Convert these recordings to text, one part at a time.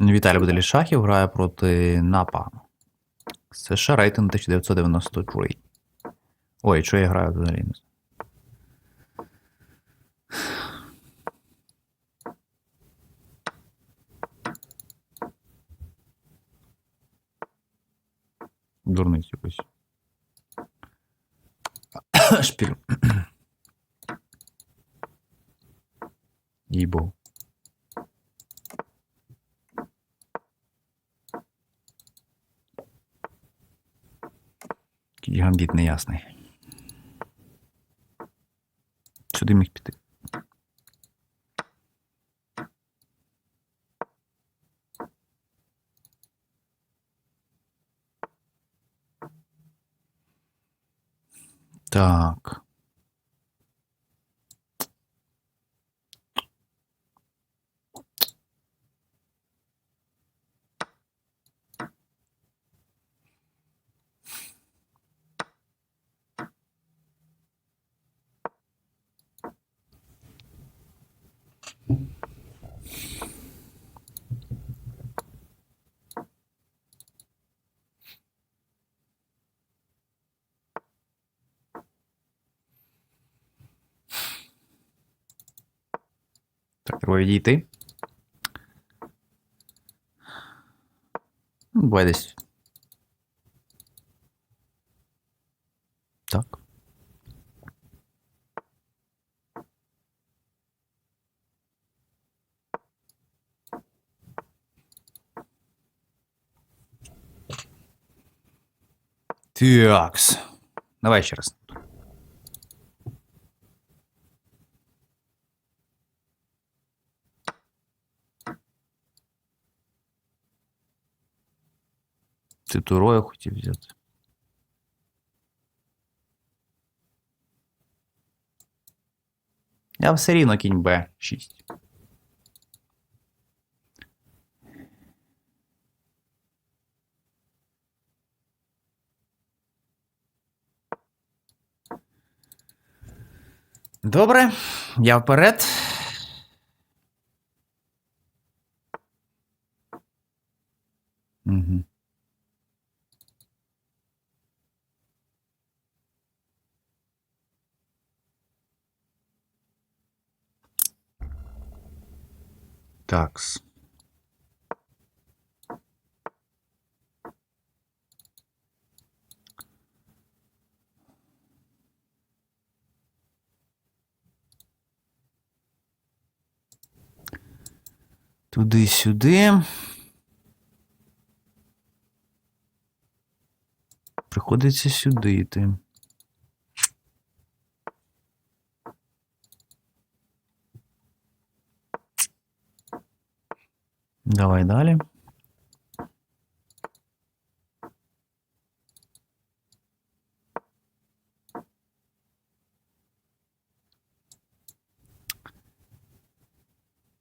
Віталій Баделі Шахів грає проти Напа. США рейтинг 1993. Ой, що я граю взагалі? Дурниць якось. Шпіль. Їй-богу. Який гамбіт неясний. Сюди міг піти. Так. треба відійти. Ну, Буває десь. Так. Такс. Давай ще раз. Ти турою хотів взяти. Я все рівно кінь Б6. Добре, я вперед. Такс. Туди-сюди. Приходиться сюди йти. Давай далі.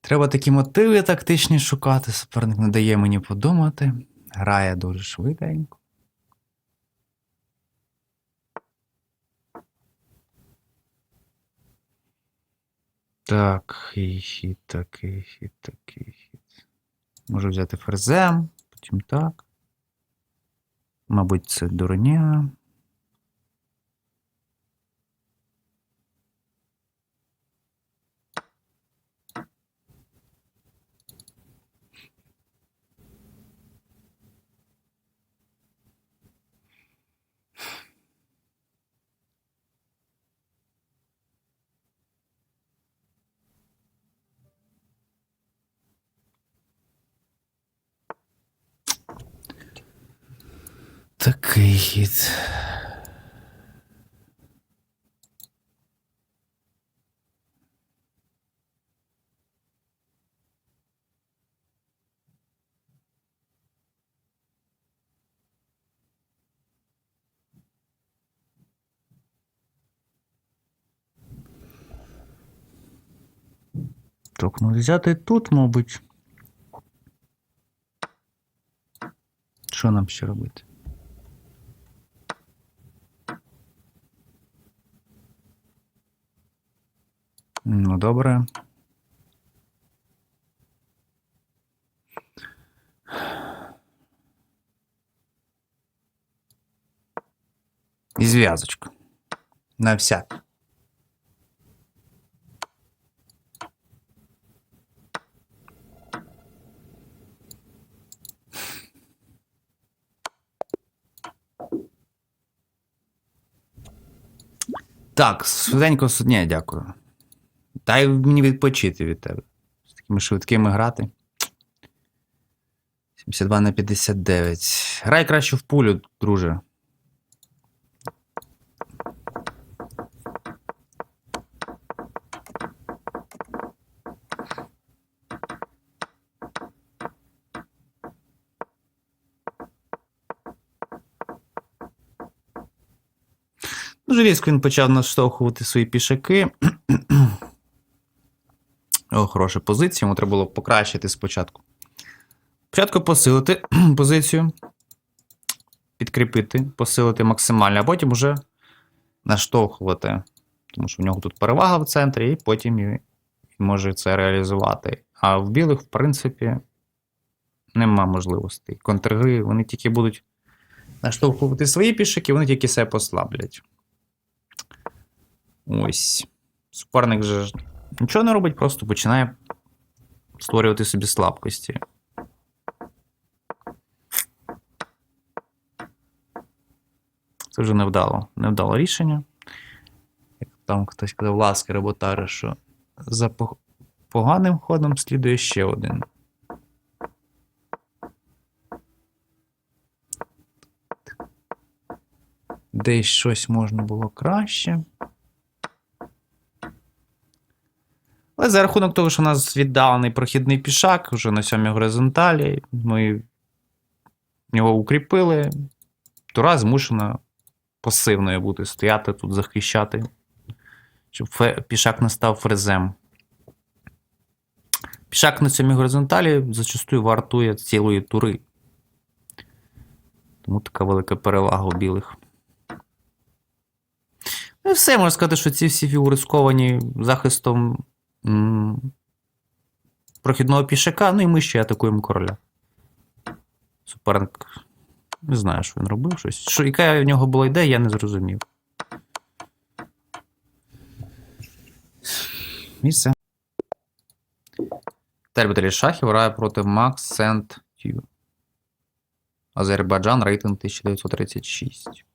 Треба такі мотиви тактичні шукати. Суперник не дає мені подумати. Грає дуже швиденько. Так, і хід, такий хід, такий хід. Можу взяти ферзем, потім так. Мабуть, це дурня. Такий хід. Так, ну взяти тут, мабуть. Що нам ще робити? Ну добре. І зв'язочка. На всяк. Так, суденько судня, дякую. Дай мені відпочити від тебе. З такими швидкими грати. 72 на 59. Грай краще в пулю, друже. Дуже різко він почав наштовхувати свої пішаки. Хороша позиція. Йому треба було покращити спочатку. Спочатку посилити позицію, підкріпити, посилити максимально, а потім уже наштовхувати. Тому що в нього тут перевага в центрі, і потім і може це реалізувати. А в білих, в принципі, нема можливостей. Контргри, вони тільки будуть наштовхувати свої пішаки, вони тільки себе послаблять. Ось. Суперник же нічого не робить, просто починає створювати собі слабкості. Це вже невдало. Невдало рішення. Як там хтось казав, ласки роботари, що за поганим ходом слідує ще один. Десь щось можна було краще. Але за рахунок того, що у нас віддалений прохідний пішак вже на сьомій горизонталі, ми його укріпили. Тура змушена пасивною бути, стояти тут, захищати, щоб пішак не став фрезем. Пішак на сьомій горизонталі зачастую вартує цілої тури. Тому така велика перевага у білих. Ну і все, можна сказати, що ці всі фігури сковані захистом прохідного пішака, ну і ми ще атакуємо короля. Суперник. Не знаю, що він робив щось. Що, яка в нього була ідея, я не зрозумів. І все. Тербітелі шахів грає проти Макс Сент Тю. Азербайджан рейтинг 1936.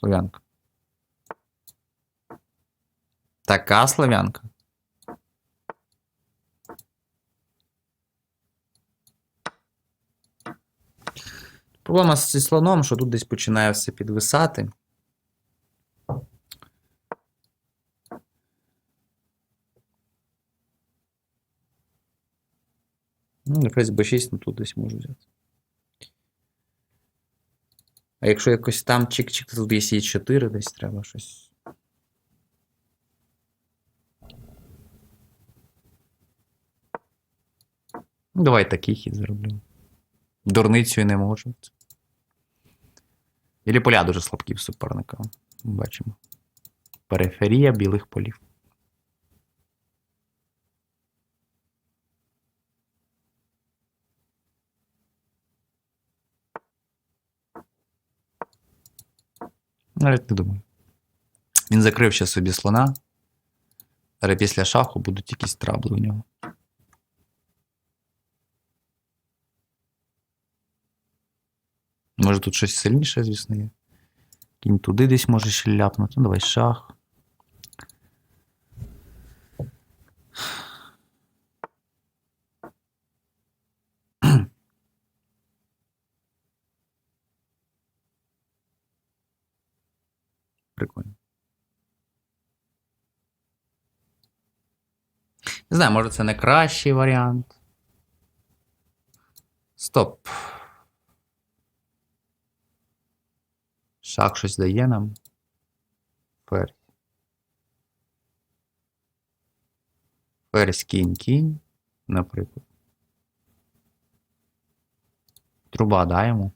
Слов'янка. Така слов'янка. Проблема зі слоном, що тут десь починає все підвисати. Ну, якась B6, ну тут десь можу взяти. А якщо якось там чик-чик, то тут є 4 десь треба щось. Давай такий хід зроблю. Дурницею не можу. Ілі поля дуже слабкі в суперника. Бачимо. Периферія білих полів. Навіть не думаю. Він закрив ще собі слона. Зараз після шаху будуть якісь трабли у нього. Може тут щось сильніше, звісно, є. Кінь туди десь може ще ляпнути. Ну, давай шах. Прикольно. Не знаю, може це не кращий варіант. Стоп. Шах щось дає нам. Ферзь. Ферзь кінь кінь, наприклад. Труба даємо.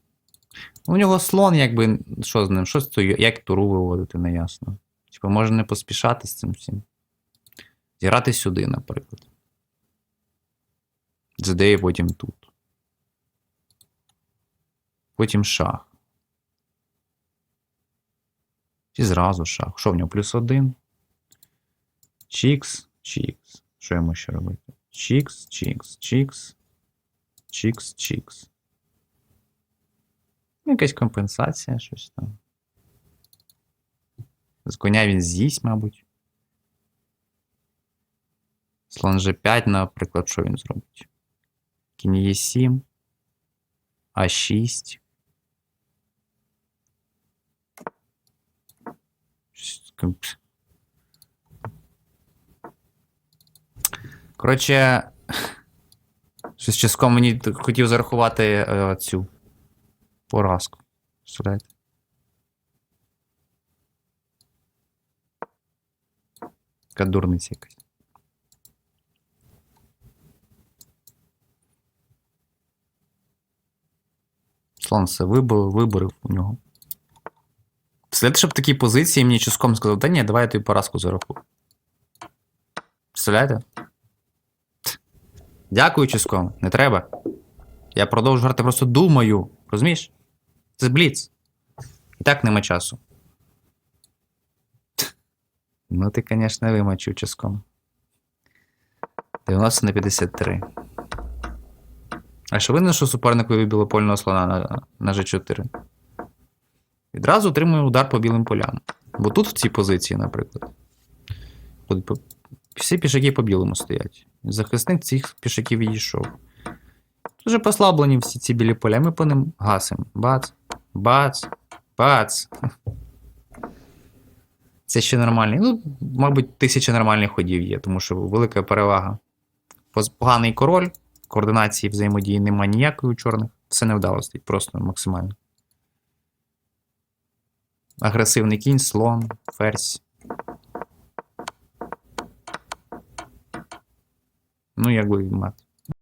У нього слон, якби. Що з ним? Що з тою, як туру виводити, не ясно. Типа, може не поспішати з цим всім. Зіграти сюди, наприклад. Задеє потім тут. Потім шах. І зразу шах. Що в нього? Плюс один. Чікс, чікс. Що йому ще робити? Чікс, чікс, чікс. Чікс, чікс. Ну, Якась компенсація, щось там. З коня він з'їсть, мабуть. Слон G5, наприклад, що він зробить? Кінь Е7. А6. Коротше, щось частково мені хотів зарахувати е, цю поразку. Представляєте? Така дурниця якась. Слон все виборив, виборив у нього. Представляєте, щоб в такій позиції мені чуском сказав, та ні, давай я тобі поразку зарахую. Представляєте? Дякую, чуском, не треба. Я продовжу грати, просто думаю. Розумієш? Це бліц. І так нема часу. Ну, ти, звісно, вимочив чиском. 90 на 53. А що видно, що суперникові білопольного слона на, на G4? Відразу отримує удар по білим полям. Бо тут в цій позиції, наприклад. Всі пішаки по білому стоять. Захисник цих пішаків відійшов. Дуже послаблені всі ці білі поля. Ми по ним гасимо. Бац, бац, бац. Це ще нормальний. Ну, мабуть, тисяча нормальних ходів є, тому що велика перевага. Поганий король, координації взаємодії немає ніякої у чорних. Все не вдало стоїть, просто максимально. Агресивний кінь, слон, ферзь. Ну, якби мат.